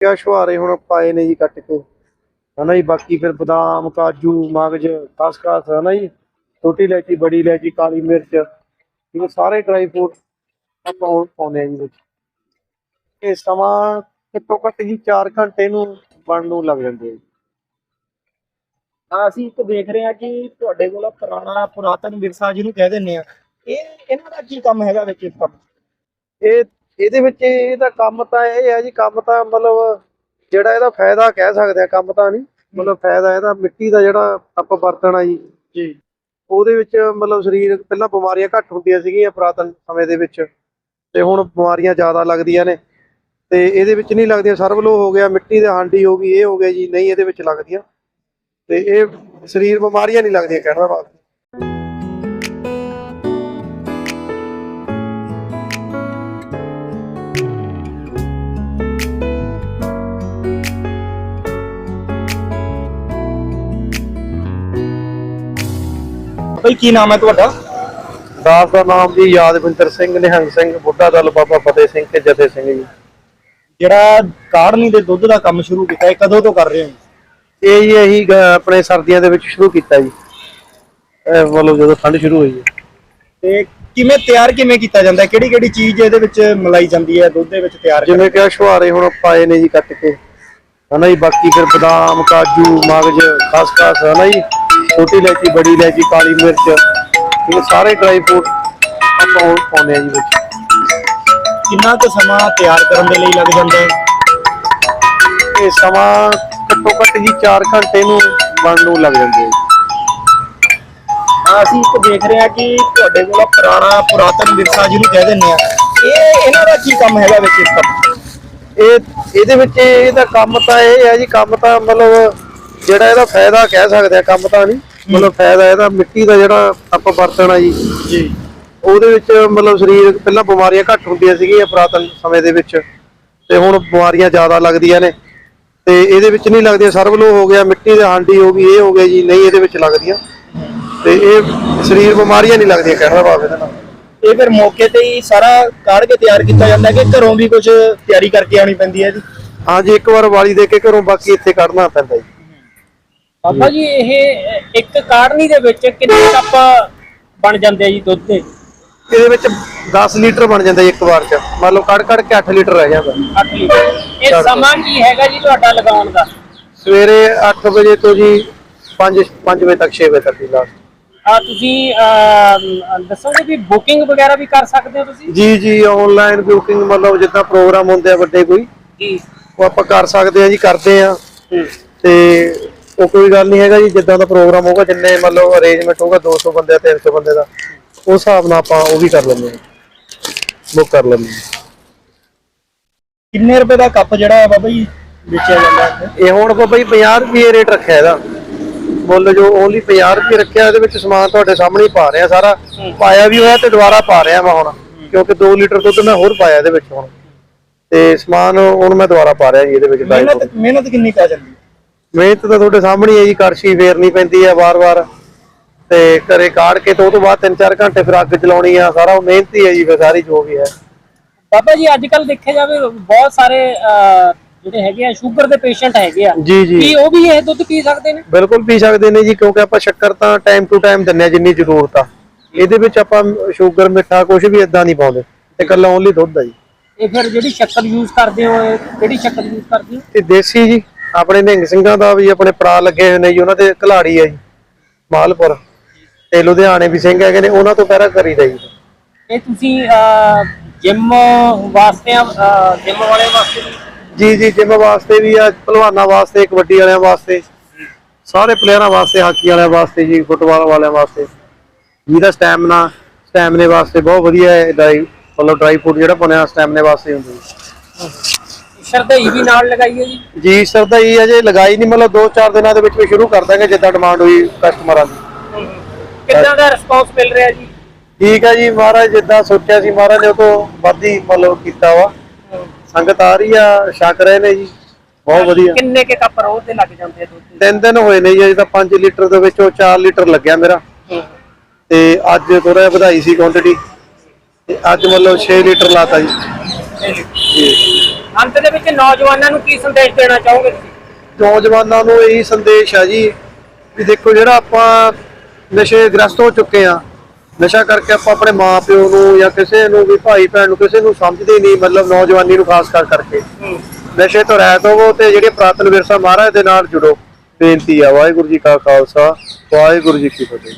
ਕਿਆ ਸ਼ੁਹਾਰੇ ਹੁਣ ਪਾਏ ਨੇ ਜੀ ਕੱਟ ਕੇ। ਹਨਾ ਜੀ ਬਾਕੀ ਫਿਰ ਬਦਾਮ ਕਾਜੂ ਮਗਜ ਖਸਖਸ ਹਨਾ ਜੀ। ਛੋਟੀ ਇਲਾਇਚੀ ਬੜੀ ਇਲਾਇਚੀ ਕਾਲੀ ਮਿਰਚ। ਇਹ ਸਾਰੇ ਡਰਾਈ ਫਰੂਟ ਆਪਾਂ ਹੁਣ ਪਾਉਂਦੇ ਆ ਜੀ ਵਿੱਚ। ਇਹ ਸਮਾਂ ਘੱਟੋ ਘੱਟ ਜੀ 4 ਘੰਟੇ ਨੂੰ ਬਣਨ ਨੂੰ ਲੱਗ ਜਾਂਦੇ ਆ। ਹਾਂ ਅਸੀਂ ਇੱਕ ਦੇਖ ਰਹੇ ਹਾਂ ਕਿ ਤੁਹਾਡੇ ਕੋਲ ਪੁਰਾਣਾ ਪੁਰਾਤਨ ਵਿਰਸਾ ਜਿਹਨੂੰ ਕਹਿ ਦਿੰਦੇ ਆ ਇਹ ਇਹਨਾਂ ਦਾ ਕੀ ਕੰਮ ਹੈਗਾ ਵਿੱਚ ਇਹ ਇਹਦੇ ਵਿੱਚ ਇਹਦਾ ਕੰਮ ਤਾਂ ਇਹ ਹੈ ਜੀ ਕੰਮ ਤਾਂ ਮਤਲਬ ਜਿਹੜਾ ਇਹਦਾ ਫਾਇਦਾ ਕਹਿ ਸਕਦੇ ਆ ਕੰਮ ਤਾਂ ਨਹੀਂ। ਮਤਲਬ ਫਾਇਦਾ ਇਹਦਾ ਮਿੱਟੀ ਦਾ ਜਿਹੜਾ ਆਪਾਂ ਵਰਤਣਾ ਜੀ। ਜੀ। ਉਹਦੇ ਵਿੱਚ ਮਤਲਬ ਸਰੀਰ ਪਹਿਲਾਂ ਬਿਮਾਰੀਆਂ ਘੱਟ ਹੁੰਦੀਆਂ ਸੀਗੀਆਂ ਪੁਰਾਤਨ ਸਮੇਂ ਦੇ ਵਿੱਚ ਤੇ ਹੁਣ ਬਿਮਾਰੀਆਂ ਜ਼ਿਆਦਾ ਲੱਗਦੀਆਂ ਨੇ ਤੇ ਇਹਦੇ ਵਿੱਚ ਨਹੀਂ ਲੱਗਦੀਆਂ। ਸਰਵਲੋ ਹੋ ਗਿਆ ਮਿੱਟੀ ਦੇ ਹਾਂਡੀ ਹੋ ਗਈ ਇਹ ਹੋ ਗਿਆ ਜੀ ਨਹੀਂ ਇਹਦੇ ਵਿੱਚ ਲੱਗਦੀਆਂ। ਤੇ ਇਹ ਸਰੀਰ ਬਿਮਾਰੀਆਂ ਨਹੀਂ ਲੱਗਦੀਆਂ ਕਹਿਣ ਦਾ ਭਾਵ। ਬਈ ਕੀ ਨਾਮ ਹੈ ਤੁਹਾਡਾ? ਦਾਸ ਦਾ ਨਾਮ ਜੀ ਯਾਦਵਿੰਦਰ ਸਿੰਘ ਨਿਹੰਗ ਸਿੰਘ ਬੁੱਢਾ ਦਲ ਬਾਬਾ ਫਤਿਹ ਸਿੰਘ ਤੇ ਜਥੇ ਸਿੰਘ ਜੀ। ਜਿਹੜਾ ਕਾੜਨੀ ਦੇ ਦੁੱਧ ਦਾ ਕੰਮ ਸ਼ੁਰੂ ਕੀਤਾ ਇਹ ਕਦੋਂ ਤੋਂ ਕਰ ਰਹੇ ਹੋ? ਇਹ ਜੀ ਗ- ਆਪਣੇ ਸਰਦੀਆਂ ਦੇ ਵਿੱਚ ਸ਼ੁਰੂ ਕੀਤਾ ਜੀ। ਇਹ ਮਤਲਬ ਜਦੋਂ ਠੰਡ ਸ਼ੁਰੂ ਹੋਈ ਹੈ। ਤੇ ਕਿਵੇਂ ਤਿਆਰ ਕਿਵੇਂ ਕੀਤਾ ਜਾਂਦਾ? ਹੈ ਕਿਹੜੀ ਕਿਹੜੀ ਚੀਜ਼ ਇਹਦੇ ਵਿੱਚ ਮਿਲਾਈ ਜਾਂਦੀ ਹੈ ਦੁੱਧ ਦੇ ਵਿੱਚ ਤਿਆਰ ਜਿਵੇਂ ਕਿ ਆਹ ਛੁਹਾਰੇ ਹੁਣ ਪਾਏ ਨੇ ਜੀ ਕੱਟ ਕੇ। ਹਨਾ ਜੀ ਬਾਕੀ ਫਿਰ ਬਦਾਮ ਕਾਜੂ ਮਗਜ ਖਸਖਸ ਹਨਾ ਜੀ। ਛੋਟੀ ਇਲਾਇਚੀ ਬੜੀ ਇਲਾਇਚੀ ਕਾਲੀ ਮਿਰਚ ਇਹ ਸਾਰੇ ਡਰਾਈ ਫਰੂਟ ਆਪਾਂ ਪਾਉਂਦੇ ਆ ਜੀ ਵਿੱਚ। ਕਿੰਨਾ ਕੁ ਸਮਾਂ ਤਿਆਰ ਕਰਨ ਦੇ ਲਈ ਲੱਗ ਜਾਂਦਾ ਹੈ? ਇਹ ਸਮਾਂ ਘੱਟੋ ਘੱਟ ਜੀ 4 ਘੰਟੇ ਨੂੰ ਬਣਨ ਨੂੰ ਲੱਗ ਜਾਂਦੇ। ਹਾਂ। ਅਸੀਂ ਇੱਕ ਦੇਖ ਰਹੇ ਹਾਂ ਕਿ ਤੁਹਾਡੇ ਕੋਲ ਪੁਰਾਣਾ ਪੁਰਾਤਨ ਵਿਰਸਾ ਜਿਹਨੂੰ ਕਹਿ ਦਿੰਦੇ ਆ ਇਹ ਇਹਨਾਂ ਦਾ ਕੀ ਕੰਮ ਹੈਗਾ ਵਿੱਚ ਇਸ ਕੰਮ ਇਹ ਇਹਦੇ ਵਿੱਚ ਇਹਦਾ ਕੰਮ ਤਾਂ ਇਹ ਹੈ ਜੀ ਕੰਮ ਤਾਂ ਮਤਲਬ ਜਿਹੜਾ ਇਹਦਾ ਫਾਇਦਾ ਕਹਿ ਸਕਦੇ ਆ ਕੰਮ ਤਾਂ ਨਹੀਂ ਮਤਲਬ ਫਾਇਦਾ ਇਹਦਾ ਮਿੱਟੀ ਦਾ ਜਿਹੜਾ ਆਪਾਂ ਵਰਤਣਾ ਜੀ। ਜੀ। ਉਹਦੇ ਵਿੱਚ ਮਤਲਬ ਸਰੀਰ ਪਹਿਲਾਂ ਬਿਮਾਰੀਆਂ ਘੱਟ ਹੁੰਦੀਆਂ ਸੀਗੀਆਂ ਪੁਰਾਤਨ ਸਮੇਂ ਦੇ ਵਿੱਚ ਤੇ ਹੁਣ ਬਿਮਾਰੀਆਂ ਜ਼ਿਆਦਾ ਲੱਗਦੀਆਂ ਨੇ। ਤੇ ਇਹਦੇ ਵਿੱਚ ਨਹੀਂ ਲੱਗਦੀਆਂ ਸਰਵਲੋ ਹੋ ਗਿਆ ਮਿੱਟੀ ਦੇ ਹਾਂਡੀ ਹੋ ਗਈ ਇਹ ਹੋ ਗਿਆ ਜੀ ਨਹੀਂ ਇਹਦੇ ਵਿੱਚ ਲੱਗਦੀਆਂ। ਤੇ ਇਹ ਸਰੀਰ ਬਿਮਾਰੀਆਂ ਨਹੀਂ ਲੱਗਦੀਆਂ ਕਹਿਣ ਦਾ ਇਹਦਾ ਨਾਲ। ਇਹ ਫਿਰ ਮੌਕੇ ਤੇ ਹੀ ਸਾਰਾ ਕਾੜ ਕੇ ਤਿਆਰ ਕੀਤਾ ਜਾਂਦਾ ਹੈ ਕਿ ਘਰੋਂ ਵੀ ਕੁਝ ਤਿਆਰੀ ਕਰਕੇ ਆਉਣੀ ਪੈਂਦੀ ਹੈ ਜੀ? ਹਾਂਜੀ ਇੱਕ ਵਾਰ ਵਾਲੀ ਦੇ ਕੇ ਘਰੋਂ ਬਾਕੀ ਇੱਥੇ ਕੱਢਣਾ ਪੈਂਦਾ ਜੀ। ਬਾਬਾ ਜੀ ਇਹ ਇੱਕ ਕਾੜਨੀ ਦੇ ਵਿੱਚ ਕਿੰਨੇ ਕੱਪ ਬਣ ਜਾਂਦੇ ਆ ਜੀ ਦੁੱਧ ਦੇ? ਇਹਦੇ ਵਿੱਚ 10 ਲੀਟਰ ਬਣ ਜਾਂਦਾ ਜੀ ਇੱਕ ਵਾਰ ਚ। ਮੰਨ ਲਓ ਕੱਢ ਕੱਢ ਕੇ 8 ਲੀਟਰ ਰਹਿ ਜਾਂਦਾ। 8 ਲੀਟਰ। ਇਹ ਸਮਾਂ ਕੀ ਹੈਗਾ ਜੀ ਤੁਹਾਡਾ ਲਗਾਉਣ ਦਾ? ਸਵੇਰੇ 8 ਵਜੇ ਤੋਂ ਜੀ 5 5 ਵਜੇ ਤੱਕ 6 ਵਜੇ ਤੱਕ ਦੀ ਲਾਸਟ ਆ ਤੁਸੀਂ ਦੱਸੋਗੇ ਵੀ ਬੁਕਿੰਗ ਵਗੈਰਾ ਵੀ ਕਰ ਸਕਦੇ ਹੋ ਤੁਸੀਂ? ਜੀ ਜੀ ਆਨਲਾਈਨ ਬੁਕਿੰਗ ਮਤਲਬ ਜਿੱਦਾਂ ਪ੍ਰੋਗਰਾਮ ਹੁੰਦੇ ਆ ਵੱਡੇ ਕੋਈ ਜੀ। ਉਹ ਆਪਾਂ ਕਰ ਸਕਦੇ ਆ ਜੀ ਕਰਦੇ ਆ। ਤੇ ਉਹ ਕੋਈ ਗੱਲ ਨਹੀਂ ਹੈਗਾ ਜੀ ਜਿੱਦਾਂ ਦਾ ਪ੍ਰੋਗਰਾਮ ਹੋਊਗਾ ਜਿੰਨੇ ਮਤਲਬ ਅਰੇਂਜਮੈਂਟ ਹੋਊਗਾ 200 ਬੰਦੇ ਦਾ 300 ਬੰਦੇ ਦਾ ਉਸ ਹਿਸਾਬ ਨਾਲ ਆਪਾਂ ਉਹ ਵੀ ਕਰ ਲੈਂਦੇ ਆ ਬੁੱਕ ਕਰ ਲੈਂਦੇ ਆ ਕਿੰਨੇ ਰੁਪਏ ਦਾ ਕੱਪ ਜਿਹੜਾ ਹੈ ਬਾਬਾ ਜੀ ਵੇਚਿਆ ਜਾਂਦਾ ਹੈ ਇਹ ਹੁਣ ਕੋ ਬਈ 50 ਰੁਪਏ ਰੇਟ ਰੱਖਿਆ ਇਹਦਾ। ਮੁੱਲ ਜੋ ਓਨਲੀ 50 ਰੁਪਏ ਰੱਖਿਆ ਇਹਦੇ ਵਿੱਚ ਸਮਾਨ ਤੁਹਾਡੇ ਸਾਹਮਣੇ ਹੀ ਪਾ ਰਿਹਾ ਸਾਰਾ। ਪਾਇਆ ਵੀ ਹੋਇਆ ਤੇ ਦੁਬਾਰਾ ਪਾ ਰਿਹਾ ਮੈਂ ਹੁਣ ਕਿਉਂਕਿ 2 ਲੀਟਰ ਦੁੱਧ ਮੈਂ ਹੋਰ ਪਾਇਆ ਇਹਦੇ ਵਿੱਚ ਹੁਣ। ਤੇ ਸਮਾਨ ਹੁਣ ਮੈਂ ਦੁਬਾਰਾ ਪਾ ਰਿਹਾ ਜੀ ਇਹਦੇ ਵਿੱਚ। ਮਿਹਨਤ ਮਿਹਨਤ ਕਿੰਨੀ ਕਾ ਜਾਂਦੀ? ਹੈ? ਮਿਹਨਤ ਤਾਂ ਤੁਹਾਡੇ ਸਾਹਮਣੇ ਹੀ ਜੀ ਕਰਸ਼ੀ ਫੇਰਨੀ ਪੈਂਦੀ ਆ ਵਾਰ-ਵਾਰ। ਤੇ ਘਰੇ ਕਾੜ ਕੇ ਤੇ ਉਹ ਤੋਂ ਬਾਅਦ 3-4 ਘੰਟੇ ਫਿਰ ਅੱਗ ਚਲਾਉਣੀ ਆ ਸਾਰਾ ਉਹ ਮਿਹਨਤ ਹੀ ਹੈ ਜੀ ਫਿਰ ਸਾਰੀ ਜੋ ਵੀ ਹੈ। ਬਾਬਾ ਜੀ ਅੱਜ ਕੱਲ ਦੇਖਿਆ ਜਾਵੇ ਬਹੁਤ ਸਾਰੇ ਜਿਹੜੇ ਹੈਗੇ ਆ ਸ਼ੂਗਰ ਦੇ ਪੇਸ਼ੈਂਟ ਹੈਗੇ ਆ। ਜੀ ਜੀ। ਕੀ ਉਹ ਵੀ ਇਹ ਦੁੱਧ ਪੀ ਸਕਦੇ ਨੇ? ਬਿਲਕੁਲ ਪੀ ਸਕਦੇ ਨੇ ਜੀ ਕਿਉਂਕਿ ਆਪਾਂ ਸ਼ੱਕਰ ਤਾਂ ਟਾਈਮ ਟੂ ਟਾਈਮ ਦਿੰਨੇ ਜਿੰਨੀ ਜ਼ਰੂਰਤ ਆ। ਇਹਦੇ ਵਿੱਚ ਆਪਾਂ ਸ਼ੂਗਰ ਮਿੱਠਾ ਕੁਝ ਵੀ ਇਦਾਂ ਨਹੀਂ ਪਾਉਂਦੇ ਤੇ ਕੱਲਾ ਓਨਲੀ ਦੁੱਧ ਆ ਜੀ। ਇਹ ਫਿਰ ਜਿਹੜੀ ਸ਼ੱਕਰ ਯੂਜ਼ ਕਰਦੇ ਹੋ ਕਿਹੜੀ ਸ਼ੱਕਰ ਯੂਜ਼ ਕਰਦੇ ਹੋ? ਤੇ ਦੇਸੀ ਜੀ। ਆਪਣੇ ਨਿਹੰਗ ਸਿੰਘਾਂ ਦਾ ਵੀ ਆਪਣੇ ਪੜਾ ਲੱਗੇ ਹੋਏ ਨੇ ਜੀ ਉਹਨਾਂ ਦੇ ਘਲਾੜੀ ਆ ਜੀ ਮਾਲਪੁਰ ਤੇ ਲੁਧਿਆਣੇ ਵੀ ਸਿੰਘ ਹੈਗੇ ਨੇ ਉਹਨਾਂ ਤੋਂ ਪਹਿਰਾ ਕਰੀਦਾ ਜੀ। ਇਹ ਤੁਸੀਂ ਜਿਮ ਵਾਸਤੇ ਜਿਮ ਵਾਲੇ ਵਾਸਤੇ ਜੀ ਜੀ ਜਿਮ ਵਾਸਤੇ ਵੀ ਆ ਪਹਿਲਵਾਨਾਂ ਵਾਸਤੇ ਕਬੱਡੀ ਵਾਲਿਆਂ ਵਾਸਤੇ ਸਾਰੇ ਪਲੇਅਰਾਂ ਵਾਸਤੇ ਹਾਕੀ ਵਾਲਿਆਂ ਵਾਸਤੇ ਜੀ ਫੁੱਟਬਾਲ ਵਾਲਿਆਂ ਵਾਸਤੇ। ਜਿਹਦਾ ਸਟੈਮਨਾ ਸਟੈਮਨੇ ਵਾਸਤੇ ਬਹੁਤ ਵਧੀਆ ਹੈ ਡਰਾਈ ਮਤਲਬ ਡਰਾਈ ਫੂਡ ਜਿਹੜਾ ਬਣਿਆ ਸਟੈਮਨੇ ਵਾਸਤੇ ਹੁੰਦਾ ਜੀ। ਸ਼ਰਦਈ ਵੀ ਨਾਲ ਲਗਾਈਏ ਜੀ? ਜੀ ਸਰ ਦਾ ਇਹ ਅਜੇ ਲਗਾਈ ਨਹੀਂ ਮਤਲਬ 2-4 ਦਿਨਾਂ ਦੇ ਵਿੱਚ ਵੀ ਸ਼ੁਰੂ ਕਰ ਦਾਂਗੇ ਜਿੱਦਾਂ ਡਿਮਾਂਡ ਹੋਈ ਕਸਟਮਰਾਂ ਦੀ। ਕਿੰਨਾ ਦਾ ਰਿਸਪੌਂਸ ਮਿਲ ਰਿਹਾ ਜੀ? ਠੀਕ ਹੈ ਜੀ ਮਹਾਰਾਜ ਜਿੱਦਾਂ ਸੋਚਿਆ ਸੀ ਮਹਾਰਾਜ ਨੇ ਉਹ ਤੋਂ ਵੱਧ ਹੀ ਮਤਲਬ ਕੀਤਾ ਵਾ। ਸੰਗਤ ਆ ਰਹੀ ਆ ਛਕ ਰਹੇ ਨੇ ਜੀ ਬਹੁਤ ਵਧੀਆ। ਕਿੰਨੇ ਕੇ ਕੱਪ ਰੋਜ਼ ਦੇ ਲੱਗ ਜਾਂਦੇ ਆ ਦੁੱਧ ਤਿੰਨ? ਦਿਨ ਹੋਏ ਨੇ ਜੀ ਅਜੇ ਤਾਂ 5 ਲੀਟਰ ਦੇ ਵਿੱਚੋਂ 4 ਲੀਟਰ ਲੱਗਿਆ ਮੇਰਾ। ਤੇ ਅੱਜ ਥੋੜਾ ਜਿਹਾ ਵਧਾਈ ਸੀ ਕੁਆਂਟੀਟੀ ਤੇ ਅੱਜ ਮਤਲਬ 6 ਲੀਟਰ ਲਾਤਾ ਜੀ। ਜੀ। ਅੰਤ ਦੇ ਵਿੱਚ ਨੌਜਵਾਨਾਂ ਨੂੰ ਕੀ ਸੰਦੇਸ਼ ਦੇਣਾ ਚਾਹੋਗੇ ਤੁਸੀਂ? ਨੌਜਵਾਨਾਂ ਨੂੰ ਇਹੀ ਸੰਦੇਸ਼ ਆ ਜੀ ਵੀ ਦੇਖੋ ਜਿਹੜਾ ਆਪਾਂ ਨਸ਼ੇ ਗ੍ਰਸਤ ਹੋ ਚੁੱਕੇ ਆ ਨਸ਼ਾ ਕਰਕੇ ਆਪਾਂ ਆਪਣੇ ਮਾਪਿਓ ਨੂੰ ਜਾਂ ਕਿਸੇ ਨੂੰ ਵੀ ਭਾਈ ਭੈਣ ਨੂੰ ਕਿਸੇ ਨੂੰ ਸਮਝਦੇ ਹੀ ਨਹੀਂ ਮਤਲਬ ਨੌਜਵਾਨੀ ਨੂੰ ਖਾਸ ਕਰ ਕਰਕੇ। ਨਸ਼ੇ ਤੋਂ ਰਹਿਤ ਹੋਵੋ ਤੇ ਜਿਹੜੇ ਪ੍ਰਾਤਨ ਵਿਰਸਾ ਮਹਾਰਾਜ ਦੇ ਨਾਲ ਜੁੜੋ। ਬੇਨਤੀ ਆ ਵਾਹਿਗੁਰੂ ਜੀ ਕਾ ਖਾਲਸਾ ਵਾਹਿਗੁਰੂ ਜੀ ਕੀ ਫਤਿਹ।